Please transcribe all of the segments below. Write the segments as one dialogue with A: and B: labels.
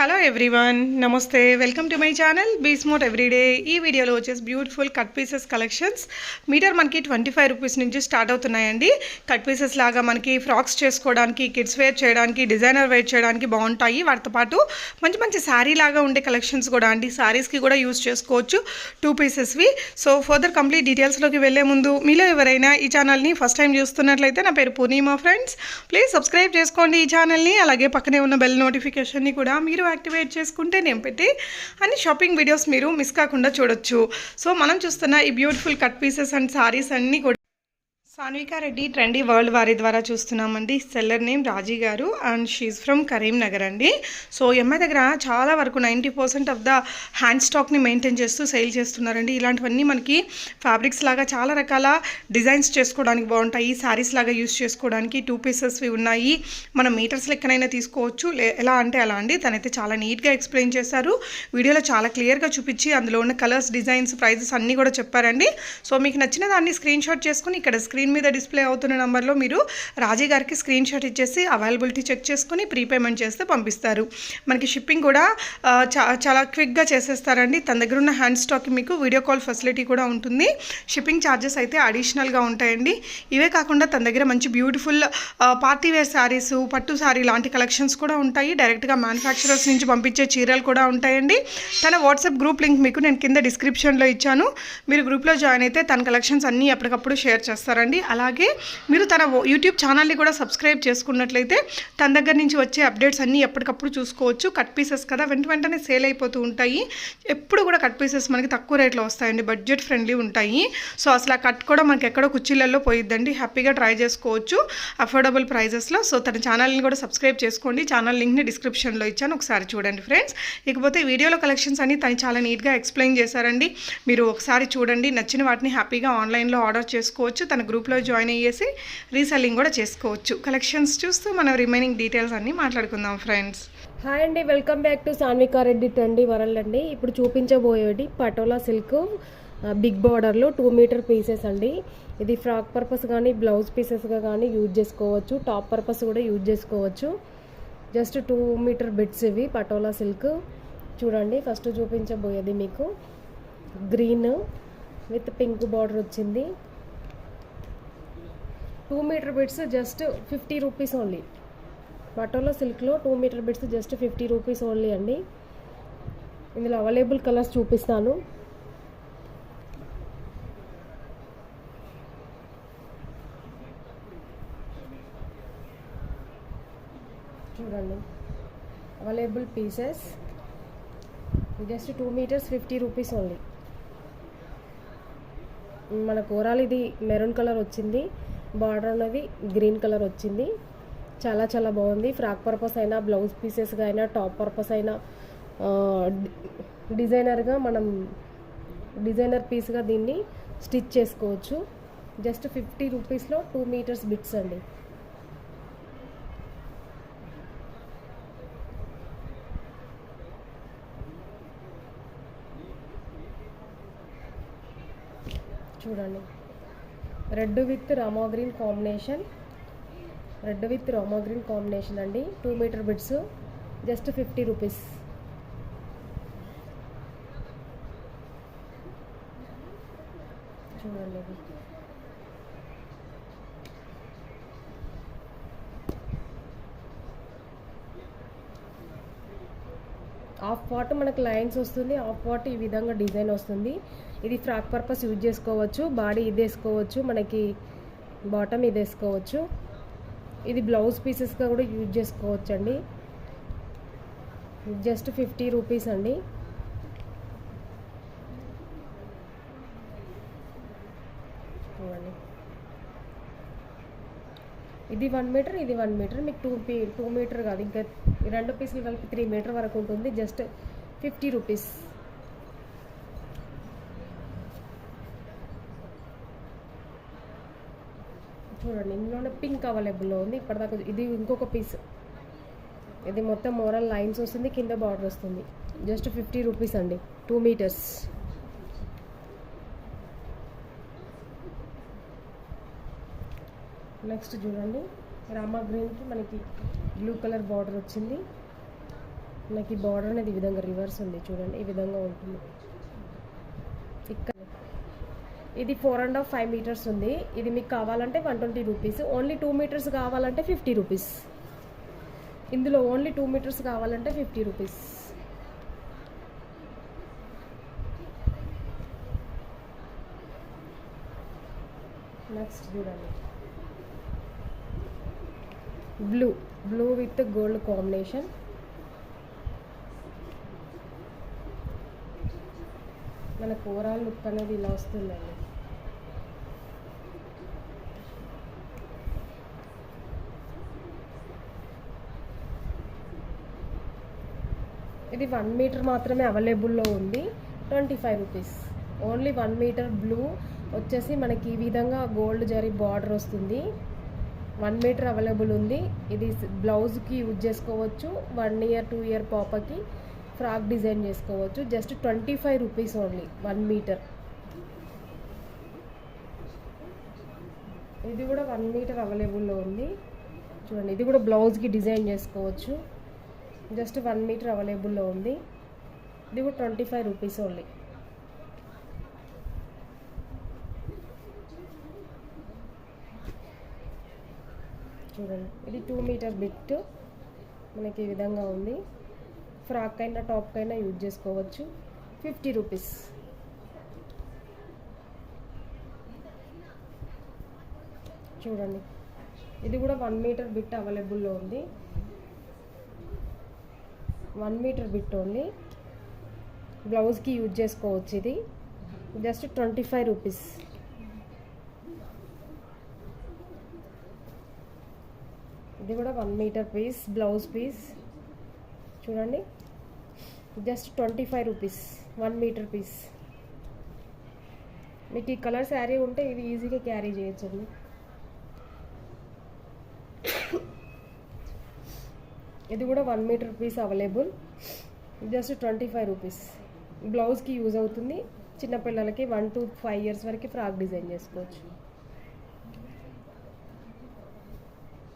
A: Hello everyone నమస్తే welcome to my channel బీస్మోట్ everyday ఈ వీడియోలో వచ్చేసి beautiful cut pieces collections meter మనకి ట్వంటీ ఫైవ్ రూపీస్ నుంచి స్టార్ట్ అవుతున్నాయండి. కట్ పీసెస్ లాగా మనకి ఫ్రాక్స్ చేసుకోవడానికి కిడ్స్ వేర్ చేయడానికి డిజైనర్ వేర్ చేయడానికి బాగుంటాయి. వాటితో పాటు మంచి మంచి శారీ లాగా ఉండే కలెక్షన్స్ కూడా అండి. శారీస్కి కూడా యూస్ చేసుకోవచ్చు. టూ పీసెస్వి సో ఫర్దర్ కంప్లీట్ డీటెయిల్స్లోకి వెళ్ళే ముందు మీలో ఎవరైనా ఈ ఛానల్ని ఫస్ట్ టైం చూస్తున్నట్లయితే నా పేరు పూర్ణిమా ఫ్రెండ్స్ ప్లీజ్ సబ్స్క్రైబ్ చేసుకోండి ఈ ఛానల్ని అలాగే పక్కనే ఉన్న బెల్ నోటిఫికేషన్ని కూడా మీరు యాక్టివేట్ చేసుకుంటే నేను పెట్టి అన్ని షాపింగ్ వీడియోస్ మీరు మిస్ కాకుండా చూడొచ్చు. సో మనం చూస్తున్న ఈ beautiful cut pieces and sarees అన్నీ కూడా సాన్వికా రెడ్డి ట్రెండీ వరల్డ్ వారి ద్వారా చూస్తున్నామండి. సెల్లర్ నేమ్ రాజీ గారు అండ్ షీజ్ ఫ్రమ్ కరీంనగర్ అండి. సో ఎంఐ దగ్గర చాలా వరకు ninety percent of the hand స్టాక్ని maintain చేస్తూ సేల్ చేస్తున్నారండి. ఇలాంటివన్నీ మనకి ఫ్యాబ్రిక్స్ లాగా చాలా రకాల డిజైన్స్ చేసుకోవడానికి బాగుంటాయి. శారీస్ లాగా యూస్ చేసుకోవడానికి టూ పీసెస్వి ఉన్నాయి. మనం మీటర్స్ లెక్కనైనా తీసుకోవచ్చు. లే- ఎలా అంటే అలా అండి. తనైతే చాలా నీట్గా ఎక్స్ప్లెయిన్ చేశారు. వీడియోలో చాలా క్లియర్గా చూపించి అందులో ఉన్న కలర్స్ డిజైన్స్ ప్రైజెస్ అన్నీ కూడా చెప్పారండి. సో మీకు నచ్చిన దాన్ని స్క్రీన్ షాట్ చేసుకుని ఇక్కడ స్క్రీన్ మీద డిస్ప్లే అవుతున్న నెంబర్లో మీరు రాజీ గారికి స్క్రీన్ షాట్ ఇచ్చేసి అవైలబిలిటీ చెక్ చేసుకుని ప్రీపేమెంట్ చేస్తే పంపిస్తారు. మనకి షిప్పింగ్ కూడా చాలా క్విక్గా చేసేస్తారండి. తన దగ్గర ఉన్న హ్యాండ్ స్టాక్కి మీకు వీడియో కాల్ ఫెసిలిటీ కూడా ఉంటుంది. షిప్పింగ్ ఛార్జెస్ అయితే అడిషనల్గా ఉంటాయండి. ఇవే కాకుండా తన దగ్గర మంచి బ్యూటిఫుల్ పార్టీ వేర్ శారీస్ పట్టు శారీ లాంటి కలెక్షన్స్ కూడా ఉంటాయి. డైరెక్ట్గా మ్యానుఫ్యాక్చరర్స్ నుంచి పంపించే చీరలు కూడా ఉంటాయండి. తన వాట్సాప్ గ్రూప్ లింక్ మీకు నేను కింద డిస్క్రిప్షన్లో ఇచ్చాను. మీరు గ్రూప్లో జాయిన్ అయితే తన కలెక్షన్స్ అన్నీ ఎప్పటికప్పుడు షేర్ చేస్తారండి. అలాగే మీరు తన యూట్యూబ్ ఛానల్ని కూడా సబ్స్క్రైబ్ చేసుకున్నట్లయితే తన దగ్గర నుంచి వచ్చే అప్డేట్స్ అన్నీ ఎప్పటికప్పుడు చూసుకోవచ్చు. కట్ పీసెస్ కదా వెంట వెంటనే సేల్ అయిపోతూ ఉంటాయి. ఎప్పుడు కూడా కట్ పీసెస్ మనకి తక్కువ రేట్లో వస్తాయండి. బడ్జెట్ ఫ్రెండ్లీ ఉంటాయి. సో అసలు ఆ కట్ కూడా మనకి ఎక్కడో కుర్చీలలో పోయిద్దండి. హ్యాపీగా ట్రై చేసుకోవచ్చు అఫోర్డబుల్ ప్రైజెస్లో. సో తన ఛానల్ని కూడా సబ్స్క్రైబ్ చేసుకోండి. ఛానల్ లింక్ని డిస్క్రిప్షన్లో ఇచ్చాను. ఒకసారి చూడండి ఫ్రెండ్స్. ఇకపోతే వీడియోలో కలెక్షన్స్ అన్ని తను చాలా నీట్గా ఎక్స్ప్లెయిన్ చేశారండి. మీరు ఒకసారి చూడండి. నచ్చిన వాటిని హ్యాపీగా ఆన్లైన్లో ఆర్డర్ చేసుకోవచ్చు. తన గ్రూప్ గ్రూప్లో జాయిన్ అయ్యేసి రీసెల్లింగ్ కూడా చేసుకోవచ్చు. కలెక్షన్స్ చూస్తూ మనం రిమైనింగ్ డీటెయిల్స్ అన్నీ మాట్లాడుకుందాం ఫ్రెండ్స్.
B: హాయ్ అండి welcome back to Sanvika Reddy world అండి. ఇప్పుడు చూపించబోయేది పటోలా సిల్క్ బిగ్ బార్డర్లో టూ మీటర్ పీసెస్ అండి. ఇది ఫ్రాక్ పర్పస్ కానీ బ్లౌజ్ పీసెస్గా కానీ యూజ్ చేసుకోవచ్చు. టాప్ పర్పస్ కూడా యూజ్ చేసుకోవచ్చు. జస్ట్ టూ మీటర్ బిట్స్ ఇవి పటోలా సిల్క్. చూడండి ఫస్ట్ చూపించబోయేది మీకు. గ్రీన్ విత్ పింక్ బార్డర్ వచ్చింది. Two meter bits just fifty rupees only. Patola సిల్క్లో two meter bits just fifty rupees only అండి. ఇందులో అవైలబుల్ కలర్స్ చూపిస్తాను. చూడండి. Available pieces. Just two meters fifty rupees only. మనకు కూరాలు ఇది మెరూన్ కలర్ వచ్చింది. బార్డర్ అనేది గ్రీన్ కలర్ వచ్చింది. చాలా చాలా బాగుంది. ఫ్రాక్ పర్పస్ అయినా బ్లౌజ్ పీసెస్గా అయినా టాప్ పర్పస్ అయినా డిజైనర్గా మనం డిజైనర్ పీస్గా దీన్ని స్టిచ్ చేసుకోవచ్చు. జస్ట్ ఫిఫ్టీ రూపీస్లో టూ మీటర్స్ బిట్స్ అండి. చూడండి. Red with rama green combination. Red with rama green combination అండి. Two meter bits just fifty rupees. చూడండి ఇది హాఫ్ పార్ట్ మనకు లైన్స్ వస్తుంది హాఫ్ పార్ట్ ఈ విధంగా డిజైన్ వస్తుంది. ఇది ఫ్రాక్ పర్పస్ యూజ్ చేసుకోవచ్చు బాడీ ఇది వేసుకోవచ్చు మనకి బాటమ్ ఇది వేసుకోవచ్చు. ఇది బ్లౌజ్ పీసెస్గా కూడా యూజ్ చేసుకోవచ్చు అండి జస్ట్ ఫిఫ్టీ రూపీస్ అండి చూడండి ఇది వన్ మీటర్ ఇది వన్ మీటర్ మీకు టూ పీ టూ మీటర్ కాదు ఇంకా ఈ రెండు పీసులు కలిపి త్రీ మీటర్ వరకు ఉంటుంది. జస్ట్ ఫిఫ్టీ రూపీస్ చూడండి ఇందులోనే పింక్ అవైలబుల్లో ఉంది. ఇప్పటిదాకా ఇది ఇంకొక పీస్ ఇది మొత్తం మోరల్ లైన్స్ వస్తుంది కింద బార్డర్ వస్తుంది. జస్ట్ ఫిఫ్టీ రూపీస్ అండి. టూ మీటర్స్ నెక్స్ట్ చూడండి రామా గ్రీన్కి మనకి బ్లూ కలర్ బార్డర్ వచ్చింది. మనకి బార్డర్ అనేది ఈ విధంగా రివర్స్ ఉంది చూడండి ఈ విధంగా ఉంటుంది. ఇక్కడ ఇది four and half five meters ఉంది. ఇది మీకు కావాలంటే one twenty rupees only two meters కావాలంటే ఫిఫ్టీ రూపీస్ ఇందులో ఓన్లీ టూ మీటర్స్ కావాలంటే ఫిఫ్టీ రూపీస్ నెక్స్ట్ చూడండి. Blue blue with gold combination. మనకు ఓవరాల్ లుక్ అనేది ఇలా వస్తుందండి. ఇది వన్ మీటర్ మాత్రమే అవైలబుల్లో ఉంది. Twenty five rupees only one meter blue వచ్చేసి మనకి ఈ విధంగా గోల్డ్ జరీ బార్డర్ వస్తుంది. వన్ మీటర్ అవైలబుల్ ఉంది. ఇది బ్లౌజ్కి యూజ్ చేసుకోవచ్చు. వన్ ఇయర్ టూ ఇయర్ పాపకి ఫ్రాక్ డిజైన్ చేసుకోవచ్చు. Just twenty five rupees only one meter. ఇది కూడా వన్ మీటర్ అవైలబుల్లో ఉంది. చూడండి ఇది కూడా బ్లౌజ్కి డిజైన్ చేసుకోవచ్చు. జస్ట్ వన్ మీటర్ అవైలబుల్లో ఉంది. ఇది కూడా ట్వంటీ ఫైవ్ రూపీస్ ఓన్లీ. చూడండి. ఇది టూ మీటర్ బిట్ మనకి ఈ విధంగా ఉంది. ఫ్రాక్ అయినా టాప్ అయినా యూజ్ చేసుకోవచ్చు. ఫిఫ్టీ రూపీస్ చూడండి. ఇది కూడా వన్ మీటర్ బిట్ అవైలబుల్లో ఉంది. వన్ మీటర్ బిట్ ఓన్లీ బ్లౌజ్కి యూజ్ చేసుకోవచ్చు ఇది. జస్ట్ ట్వంటీ ఫైవ్ రూపీస్ ఇది కూడా one meter piece blouse piece చూడండి. Just twenty five rupees one meter piece మీకు ఈ కలర్ శారీ ఉంటే ఇది ఈజీగా క్యారీ చేయొచ్చండి. ఇది కూడా one meter piece available just twenty five rupees బ్లౌజ్కి యూజ్ అవుతుంది. చిన్నపిల్లలకి వన్ టు ఫైవ్ ఇయర్స్ వరకు ఫ్రాక్ డిజైన్ చేసుకోవచ్చు.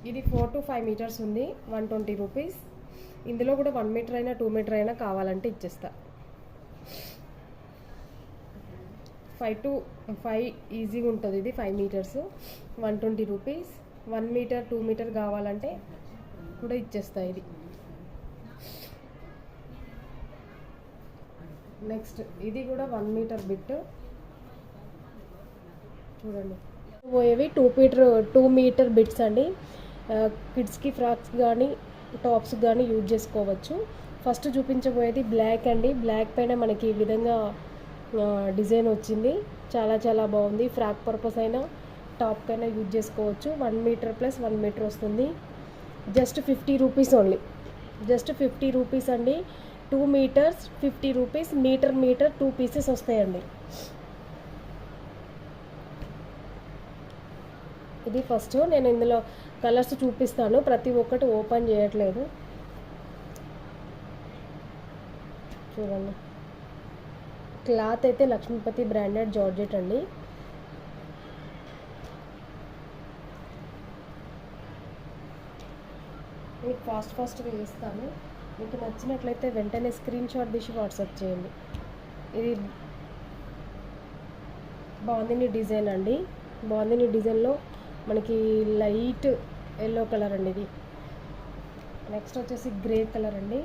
B: ఇది ఫోర్ టు ఫైవ్ మీటర్స్ ఉంది వన్ ట్వంటీ రూపీస్ ఇందులో కూడా వన్ మీటర్ అయినా టూ మీటర్ అయినా కావాలంటే ఇచ్చేస్తా. ఫైవ్ టు ఫైవ్ ఈజీగా ఉంటుంది ఇది five meters one twenty rupees one meter two meter కావాలంటే కూడా ఇచ్చేస్తా ఇది. నెక్స్ట్ ఇది కూడా వన్ మీటర్ బిట్ చూడండి. పోయేవి two meter two meter bits అండి. కిడ్స్కి ఫ్రాక్స్ కానీ టాప్స్ కానీ యూజ్ చేసుకోవచ్చు. ఫస్ట్ చూపించబోయేది బ్లాక్ అండి. బ్లాక్ పైన మనకి ఈ విధంగా డిజైన్ వచ్చింది. చాలా చాలా బాగుంది. ఫ్రాక్ పర్పస్ అయినా టాప్ అయినా యూజ్ చేసుకోవచ్చు. One meter plus one meter వస్తుంది. Just fifty rupees only just fifty rupees అండి. Two meters fifty rupees meter meter two pieces వస్తాయండి. ఇది ఫస్ట్ నేను ఇందులో కలర్స్ చూపిస్తాను. ప్రతి ఒక్కటి ఓపెన్ చేయట్లేదు. చూడండి. క్లాత్ అయితే లక్ష్మీపతి బ్రాండెడ్ జార్జెట్ అండి. మీకు ఫాస్ట్ ఫాస్ట్గా వేస్తాను. మీకు నచ్చినట్లయితే వెంటనే స్క్రీన్ షాట్ తీసి వాట్సాప్ చేయండి. ఇది బాందిని డిజైన్ అండి. బాందిని డిజైన్లో మనకి లైట్ ఎల్లో కలర్ అండి ఇది. నెక్స్ట్ వచ్చేసి గ్రే కలర్ అండి.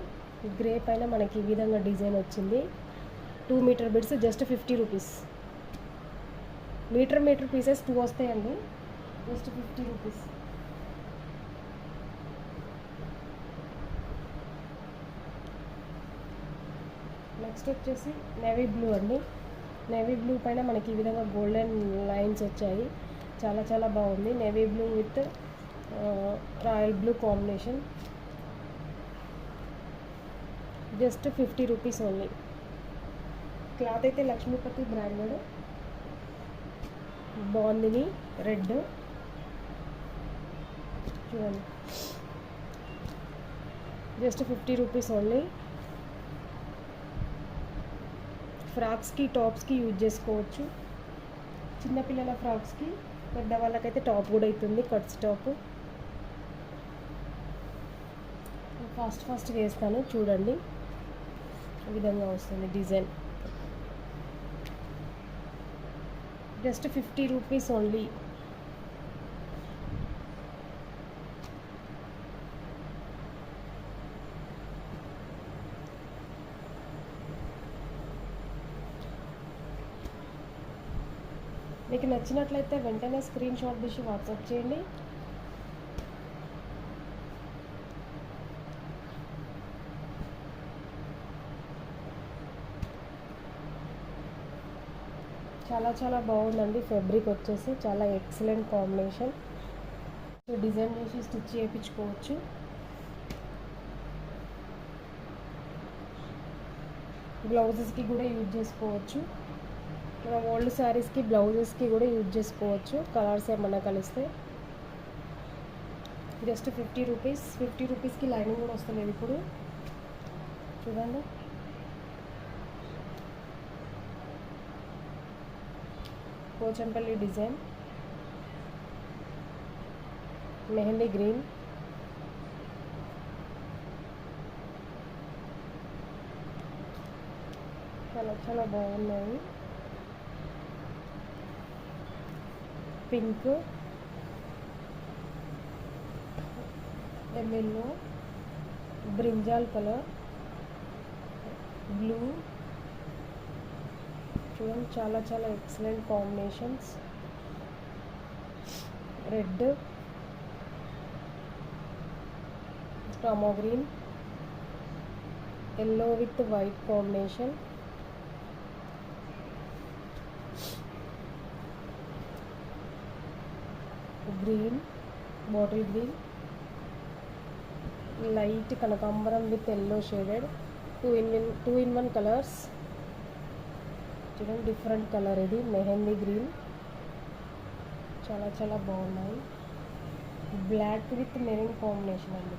B: గ్రే పైన మనకి ఈ విధంగా డిజైన్ వచ్చింది. Two metre bids just fifty rupees meter meter pieces two వస్తాయండి. జస్ట్ ఫిఫ్టీ రూపీస్ నెక్స్ట్ వచ్చేసి నేవీ బ్లూ అండి. నేవీ బ్లూ పైన మనకి ఈ విధంగా గోల్డెన్ లైన్స్ వచ్చాయి. చాలా చాలా బాగుంది. Navy blue with royal blue combination just fifty rupees only cloth అయితే లక్ష్మీపతి బ్రాండెడ్ బాగుంది రెడ్ చూడండి. జస్ట్ ఫిఫ్టీ రూపీస్ ఓన్లీ ఫ్రాక్స్కి టాప్స్కి యూజ్ చేసుకోవచ్చు. చిన్నపిల్లల ఫ్రాక్స్కి పెద్దవాళ్ళకైతే టాప్ కూడా అవుతుంది కట్స్ టాప్ ఫాస్ట్ ఫాస్ట్గా వేస్తాను. చూడండి. ఈ విధంగా వస్తుంది design. Just fifty rupees only. మీకు నచ్చినట్లయితే వెంటనే స్క్రీన్ షాట్ తీసి వాట్సాప్ చేయండి. చాలా చాలా బాగుందండి ఫ్యాబ్రిక్ వచ్చేసి. చాలా ఎక్సలెంట్ కాంబినేషన్ డిజైన్ చేసి స్టిచ్ చేయించుకోవచ్చు. బ్లౌజెస్కి కూడా యూజ్ చేసుకోవచ్చు. మనం ఓల్డ్ శారీస్కి బ్లౌజెస్కి కూడా యూజ్ చేసుకోవచ్చు. కలర్స్ ఏమన్నా కలిస్తే. జస్ట్ ఫిఫ్టీ రూపీస్ ఫిఫ్టీ రూపీస్కి లైనింగ్ కూడా వస్తలేదు ఇప్పుడు. చూడండి. పోచంపల్లి డిజైన్ మెహందీ గ్రీన్ చాలా చాలా బాగున్నాయి పింక్ ఎమ్మెల్లో బ్రింజాల్ కలర్ బ్లూ చూడండి చాలా చాలా excellent combinations red promo green yellow with white combination green bottle green light కనకాంబరం with yellow shaded two in in two in one colours చూడండి డిఫరెంట్ కలర్ ఇది. మెహందీ గ్రీన్. చాలా చాలా బాగున్నాయి. బ్లాక్ విత్ మెరూన్ కాంబినేషన్ అండి.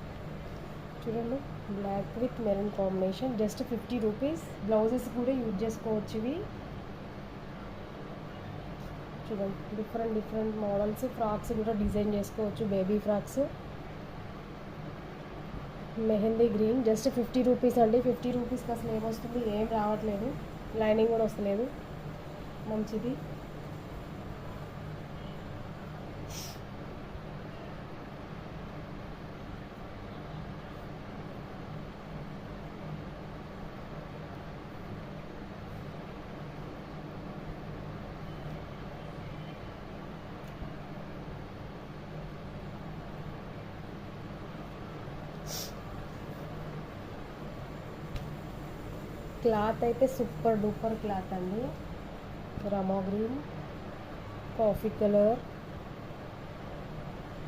B: చూడండి black with maroon combination just fifty rupees blouses కూడా use చేసుకోవచ్చు ఇవి. చూడండి డిఫరెంట్ డిఫరెంట్ మోడల్స్ ఫ్రాక్స్ కూడా డిజైన్ చేసుకోవచ్చు baby frocks mehndi green. Just fifty rupees అండి. ఫిఫ్టీ రూపీస్కి అసలు ఏమొస్తుంది ఏం రావట్లేదు. లైనింగ్ కూడా వస్తలేదు. మంచిది. క్లాత్ అయితే సూపర్ డూపర్ క్లాత్ అండి. రమో green coffee colour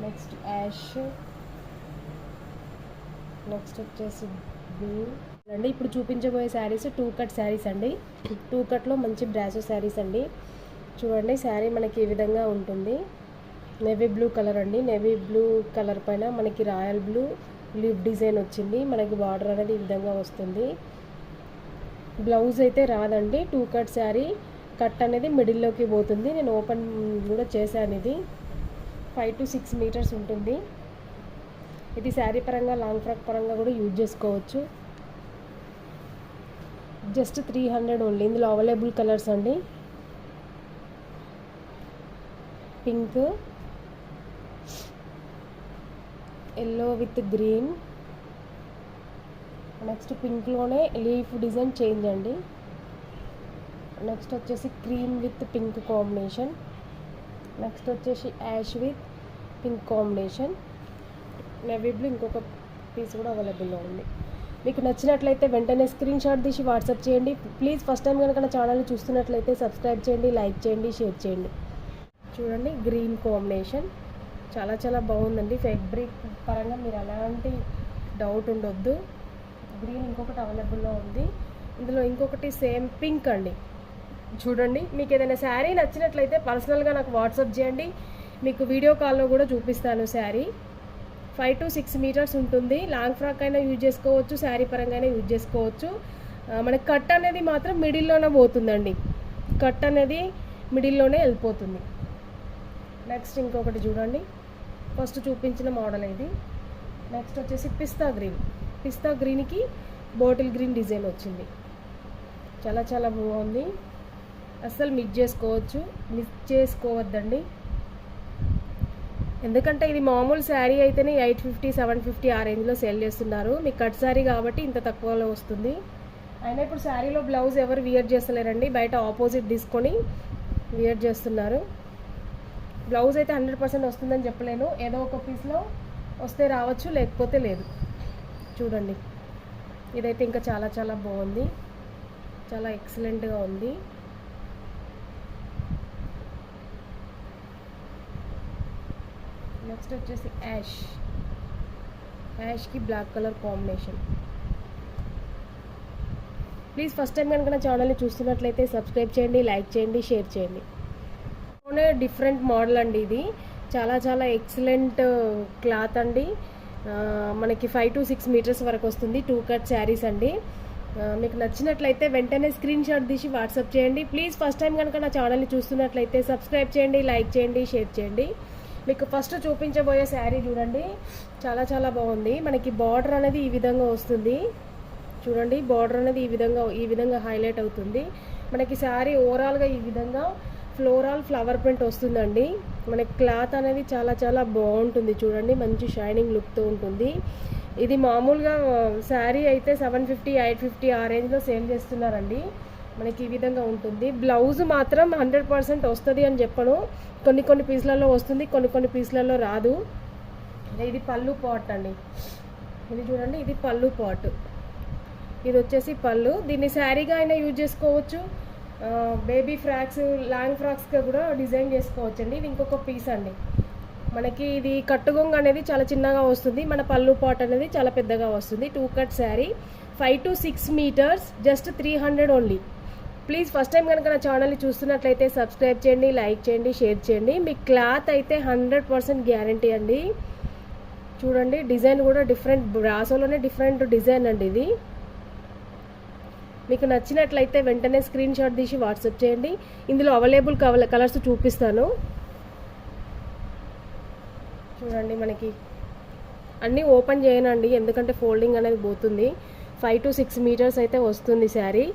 B: next ash next వచ్చేసి బ్లూ. అండి ఇప్పుడు చూపించబోయే శారీస్ టూ కట్ శారీస్ అండి. టూ కట్లో మంచి బ్రాసో శారీస్ అండి. చూడండి శారీ మనకి ఈ విధంగా ఉంటుంది. నేవీ బ్లూ కలర్ అండి. నేవీ బ్లూ కలర్ పైన మనకి రాయల్ బ్లూ లీవ్ డిజైన్ వచ్చింది. మనకి బార్డర్ అనేది ఈ విధంగా వస్తుంది. బ్లౌజ్ అయితే రాదండి. టూ కట్ శారీ కట్ అనేది మిడిల్లోకి పోతుంది. నేను ఓపెన్ కూడా చేశాను ఇది. ఫైవ్ టు సిక్స్ మీటర్స్ ఉంటుంది. ఇది శారీ పరంగా లాంగ్ ఫ్రాక్ పరంగా కూడా యూజ్ చేసుకోవచ్చు. Just three hundred only. ఇందులో అవైలబుల్ కలర్స్ అండి. Pink yellow with green. Next పింక్లోనే leaf design change అండి. నెక్స్ట్ వచ్చేసి cream with pink combination. Next వచ్చేసి ash with pink combination. Navy blue ఇంకొక పీస్ కూడా అవైలబుల్లో ఉంది. మీకు నచ్చినట్లయితే వెంటనే స్క్రీన్ షాట్ తీసి వాట్సాప్ చేయండి. ప్లీజ్ ఫస్ట్ టైం కనుక నా ఛానల్ చూస్తున్నట్లయితే సబ్స్క్రైబ్ చేయండి లైక్ చేయండి షేర్ చేయండి. చూడండి గ్రీన్ కాంబినేషన్ చాలా చాలా బాగుందండి. ఫ్యాబ్రిక్ పరంగా మీరు అలాంటి డౌట్ ఉండొద్దు. గ్రీన్ ఇంకొకటి అవైలబుల్లో ఉంది. ఇందులో ఇంకొకటి సేమ్ పింక్ అండి. చూడండి మీకు ఏదైనా శారీ నచ్చినట్లయితే పర్సనల్గా నాకు వాట్సాప్ చేయండి. మీకు వీడియో కాల్లో కూడా చూపిస్తాను sari. Five to six meters ఉంటుంది. లాంగ్ ఫ్రాక్ అయినా యూజ్ చేసుకోవచ్చు శారీ పరంగానే యూజ్ చేసుకోవచ్చు. మనకి కట్ అనేది మాత్రం మిడిల్లోనే పోతుందండి. కట్ అనేది మిడిల్లోనే వెళ్ళిపోతుంది. నెక్స్ట్ ఇంకొకటి చూడండి. ఫస్ట్ చూపించిన మోడల్ ఇది. నెక్స్ట్ వచ్చేసి పిస్తా గ్రీన్. పిస్తా గ్రీన్కి బాటిల్ గ్రీన్ డిజైన్ వచ్చింది. చాలా చాలా బాగుంది. అస్సలు మిస్ చేసుకోవచ్చు. మిస్ చేసుకోవద్దండి. ఎందుకంటే ఇది మామూలు శారీ అయితేనే ఎయిట్ ఫిఫ్టీ సెవెన్ ఫిఫ్టీ ఆ రేంజ్లో సేల్ చేస్తున్నారు. మీకు కట్ శారీ కాబట్టి ఇంత తక్కువలో వస్తుంది. అయినా ఇప్పుడు శారీలో బ్లౌజ్ ఎవరు వియర్ చేస్తలేరండి. బయట ఆపోజిట్ తీసుకొని వియర్ చేస్తున్నారు. బ్లౌజ్ అయితే హండ్రెడ్ పర్సెంట్ వస్తుందని చెప్పలేను. ఏదో ఒక పీస్లో వస్తే రావచ్చు లేకపోతే లేదు. చూడండి. ఇదైతే ఇంకా చాలా చాలా బాగుంది. చాలా ఎక్సలెంట్గా ఉంది. నెక్స్ట్ వచ్చేసి ash. Yaskhi black colour combination. Please first time కనుక నా ఛానల్ని చూస్తున్నట్లయితే సబ్స్క్రైబ్ చేయండి లైక్ చేయండి షేర్ చేయండి. డిఫరెంట్ మోడల్ అండి ఇది. చాలా చాలా ఎక్సలెంట్ క్లాత్ అండి. మనకి ఫైవ్ టు సిక్స్ మీటర్స్ వరకు వస్తుంది టూ కట్ శారీస్ అండి. మీకు నచ్చినట్లయితే వెంటనే స్క్రీన్ షాట్ తీసి వాట్సాప్ చేయండి. ప్లీజ్ ఫస్ట్ టైం కనుక నా ఛానల్ని చూస్తున్నట్లయితే సబ్స్క్రైబ్ చేయండి లైక్ చేయండి షేర్ చేయండి. మీకు ఫస్ట్ చూపించబోయే శారీ చూడండి. చాలా చాలా బాగుంది. మనకి బార్డర్ అనేది ఈ విధంగా వస్తుంది. చూడండి బార్డర్ అనేది ఈ విధంగా ఈ విధంగా హైలైట్ అవుతుంది. మనకి శారీ ఓవరాల్గా ఈ విధంగా ఫ్లోరల్ ఫ్లవర్ ప్రింట్ వస్తుందండి. మనకి క్లాత్ అనేది చాలా చాలా బాగుంటుంది చూడండి. మంచి షైనింగ్ లుక్తో ఉంటుంది. ఇది మామూలుగా శారీ అయితే సెవెన్ ఫిఫ్టీ ఎయిట్ ఫిఫ్టీ ఆ రేంజ్లో సేల్ చేస్తున్నారండి. మనకి ఈ విధంగా ఉంటుంది. బ్లౌజ్ మాత్రం హండ్రెడ్ పర్సెంట్ వస్తుంది అని చెప్పను. కొన్ని కొన్ని పీసులలో వస్తుంది కొన్ని కొన్ని పీసులలో రాదు. ఇది పళ్ళు పాట్ అండి. ఇది చూడండి ఇది పళ్ళు పాట్. ఇది వచ్చేసి పళ్ళు. దీన్ని శారీగా అయినా యూజ్ చేసుకోవచ్చు. బేబీ ఫ్రాక్స్ లాంగ్ ఫ్రాక్స్గా కూడా డిజైన్ చేసుకోవచ్చండి. ఇది ఇంకొక పీస్ అండి. మనకి ఇది కట్టుగొంగ అనేది చాలా చిన్నగా వస్తుంది. మన పళ్ళు పాట్ అనేది చాలా పెద్దగా వస్తుంది. Two cut sari five to six meters just three hundred only please first time కనుక నా ఛానల్ని చూస్తున్నట్లయితే సబ్స్క్రైబ్ చేయండి లైక్ చేయండి షేర్ చేయండి. మీ క్లాత్ అయితే హండ్రెడ్ పర్సెంట్ గ్యారంటీ అండి. చూడండి డిజైన్ కూడా డిఫరెంట్ బ్రాసోలోనే డిఫరెంట్ డిజైన్ అండి ఇది. మీకు నచ్చినట్లయితే వెంటనే స్క్రీన్ షాట్ తీసి వాట్సాప్ చేయండి. ఇందులో అవైలబుల్ కవల కలర్స్ చూపిస్తాను. చూడండి మనకి. అన్నీ ఓపెన్ చేయనండి ఎందుకంటే ఫోల్డింగ్ అనేది పోతుంది. ఫైవ్ టు సిక్స్ మీటర్స్ అయితే వస్తుంది శారీ.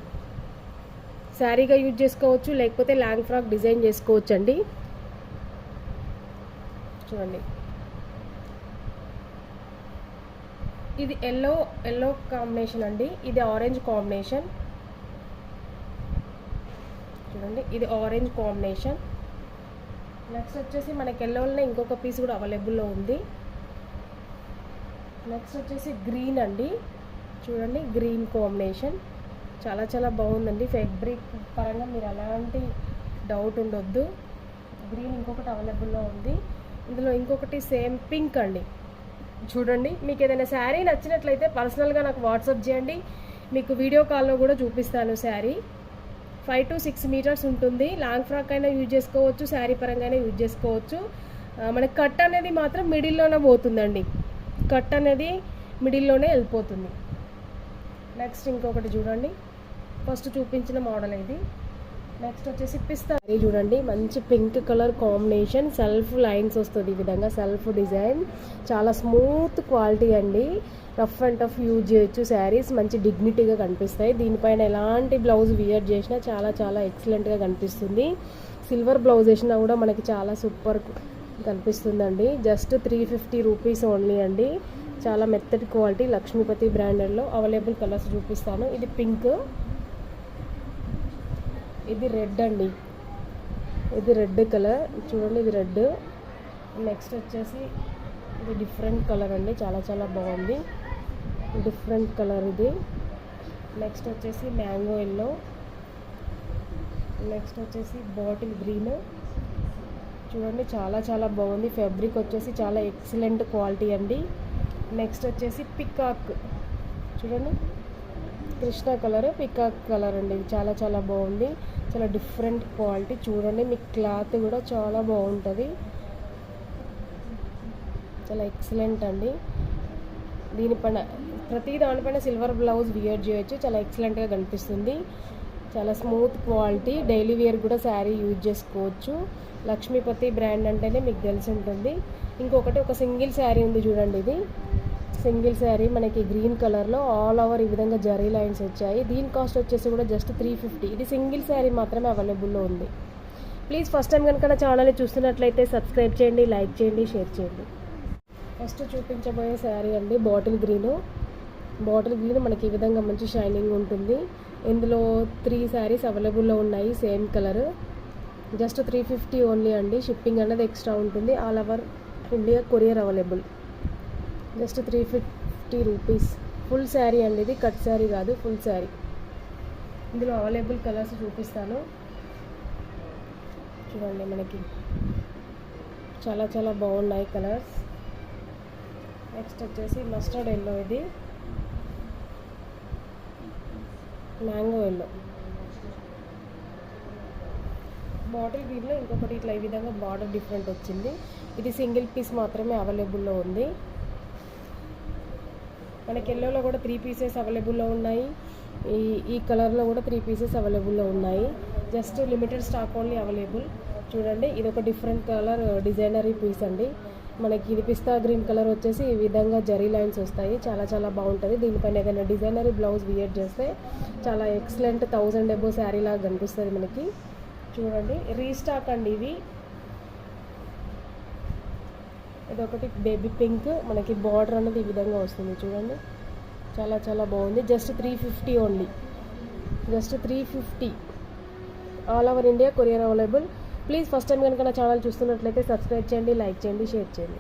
B: శారీగా యూజ్ చేసుకోవచ్చు లేకపోతే లాంగ్ ఫ్రాక్ డిజైన్ చేసుకోవచ్చు అండి చూడండి. ఇది ఎల్లో ఎల్లో కాంబినేషన్ అండి. ఇది ఆరెంజ్ కాంబినేషన్ చూడండి ఇది ఆరెంజ్ కాంబినేషన్ నెక్స్ట్ వచ్చేసి మనకి ఎల్లోలోనే ఇంకొక పీస్ కూడా అవైలబుల్లో ఉంది. నెక్స్ట్ వచ్చేసి గ్రీన్ అండి. చూడండి గ్రీన్ కాంబినేషన్ చాలా చాలా బాగుందండి. ఫ్యాబ్రిక్ పరంగా మీరు ఎలాంటి డౌట్ ఉండొద్దు. గ్రీన్ ఇంకొకటి అవైలబుల్లో ఉంది. ఇందులో ఇంకొకటి సేమ్ పింక్ అండి. చూడండి. మీకు ఏదైనా శారీ నచ్చినట్లయితే పర్సనల్గా నాకు వాట్సాప్ చేయండి. మీకు వీడియో కాల్లో కూడా చూపిస్తాను sari. Five to six meters ఉంటుంది. లాంగ్ ఫ్రాక్ అయినా యూజ్ చేసుకోవచ్చు. శారీ పరంగానే యూజ్ చేసుకోవచ్చు. మన మనకి కట్ అనేది మాత్రం మిడిల్లోనే పోతుందండి. కట్ అనేది మిడిల్లోనే వెళ్ళిపోతుంది. నెక్స్ట్ ఇంకొకటి చూడండి. ఫస్ట్ చూపించిన మోడల్ ఇది. నెక్స్ట్ వచ్చేసి పిస్తా. ఇది చూడండి మంచి pink colour combination self lines వస్తుంది ఈ విధంగా సెల్ఫ్ డిజైన్ చాలా స్మూత్ క్వాలిటీ అండి. రఫ్ అండ్ టఫ్ యూజ్ చేయొచ్చు శారీస్ మంచి డిగ్నిటీగా కనిపిస్తాయి. దీనిపైన ఎలాంటి బ్లౌజ్ వియర్ చేసినా చాలా చాలా ఎక్సలెంట్గా కనిపిస్తుంది. సిల్వర్ బ్లౌజ్ వేసినా కూడా మనకి చాలా సూపర్ కనిపిస్తుందండి. Just three fifty rupees only అండి. చాలా మెత్తటి క్వాలిటీ లక్ష్మీపతి బ్రాండెడ్లో అవైలబుల్ కలర్స్ చూపిస్తాను. ఇది పింక్ ఇది రెడ్ అండి. ఇది రెడ్ కలర్. చూడండి ఇది రెడ్. నెక్స్ట్ వచ్చేసి ఇది డిఫరెంట్ కలర్ అండి. చాలా చాలా బాగుంది. డిఫరెంట్ కలర్ ఇది. నెక్స్ట్ వచ్చేసి మ్యాంగో ఎల్లో. నెక్స్ట్ వచ్చేసి బాటిల్ గ్రీన్. చూడండి చాలా చాలా బాగుంది. ఫ్యాబ్రిక్ వచ్చేసి చాలా ఎక్సలెంట్ క్వాలిటీ అండి. నెక్స్ట్ వచ్చేసి పికాక్. చూడండి కృష్ణ కలర్ పికాక్ కలర్ అండి ఇది చాలా చాలా బాగుంది. చాలా డిఫరెంట్ క్వాలిటీ. చూడండి మీ క్లాత్ కూడా చాలా బాగుంటుంది. చాలా ఎక్సలెంట్ అండి. దీనిపైన ప్రతి దానిపైన సిల్వర్ బ్లౌజ్ వియర్ చేయొచ్చు. చాలా ఎక్సలెంట్గా కనిపిస్తుంది. చాలా స్మూత్ క్వాలిటీ. డైలీ వేర్ కూడా శారీ యూజ్ చేసుకోవచ్చు. లక్ష్మీపతి బ్రాండ్ అంటేనే మీకు తెలిసి ఉంటుంది. ఇంకొకటి ఒక సింగిల్ శారీ ఉంది చూడండి ఇది. సింగిల్ శారీ మనకి గ్రీన్ కలర్లో ఆల్ ఓవర్ ఈ విధంగా జరీ లైన్స్ వచ్చాయి. దీని కాస్ట్ వచ్చేసి కూడా జస్ట్ త్రీ ఫిఫ్టీ. ఇది సింగిల్ శారీ మాత్రమే అవైలబుల్లో ఉంది. ప్లీజ్ ఫస్ట్ టైం కనుక నా ఛానల్ని చూస్తున్నట్లయితే సబ్స్క్రైబ్ చేయండి లైక్ చేయండి షేర్ చేయండి. ఫస్ట్ చూపించబోయే శారీ అండి బాటిల్ గ్రీను. బాటిల్ గ్రీన్ మనకి ఈ విధంగా మంచి షైనింగ్ ఉంటుంది. ఇందులో త్రీ శారీస్ అవైలబుల్లో ఉన్నాయి same colour. Just three fifty only అండి. షిప్పింగ్ అనేది ఎక్స్ట్రా ఉంటుంది. All over India courier available. Just three fifty rupees. Full sari అండి ఇది. కట్ శారీ కాదు ఫుల్ శారీ. ఇందులో అవైలబుల్ కలర్స్ చూపిస్తాను. చూడండి మనకి. చాలా చాలా బాగున్నాయి కలర్స్. నెక్స్ట్ వచ్చేసి మస్టర్డ్ ఎల్లో ఇది. Mango yellow. బాటిల్ గ్రీన్లో ఇంకొకటి ఇట్లా ఈ విధంగా బార్డర్ డిఫరెంట్ వచ్చింది. ఇది సింగిల్ పీస్ మాత్రమే అవైలబుల్లో ఉంది. మనకి ఎల్లోలో కూడా త్రీ పీసెస్ అవైలబుల్లో ఉన్నాయి. ఈ ఈ కలర్లో కూడా త్రీ పీసెస్ అవైలబుల్లో ఉన్నాయి. Just limited stock only available చూడండి ఇది ఒక డిఫరెంట్ కలర్ డిజైనరీ పీస్ అండి. మనకి ఇది పిస్తా గ్రీన్ కలర్ వచ్చేసి ఈ విధంగా జరీ లైన్స్ వస్తాయి. చాలా చాలా బాగుంటుంది. దీనిపైన ఏదైనా డిజైనరీ బ్లౌజ్ వియర్ చేస్తే చాలా ఎక్సలెంట్ థౌజండ్ ఎబో శారీ లాగా కనిపిస్తుంది మనకి. చూడండి రీస్టాక్ అండి ఇవి ఇదొకటి బేబీ పింక్. మనకి బార్డర్ అనేది ఈ విధంగా వస్తుంది చూడండి. చాలా చాలా బాగుంది. Just three fifty only. Just three fifty. All over India courier available. Please first time కనుక నా ఛానల్ చూస్తున్నట్లయితే సబ్స్క్రైబ్ చేయండి లైక్ చేయండి షేర్ చేయండి.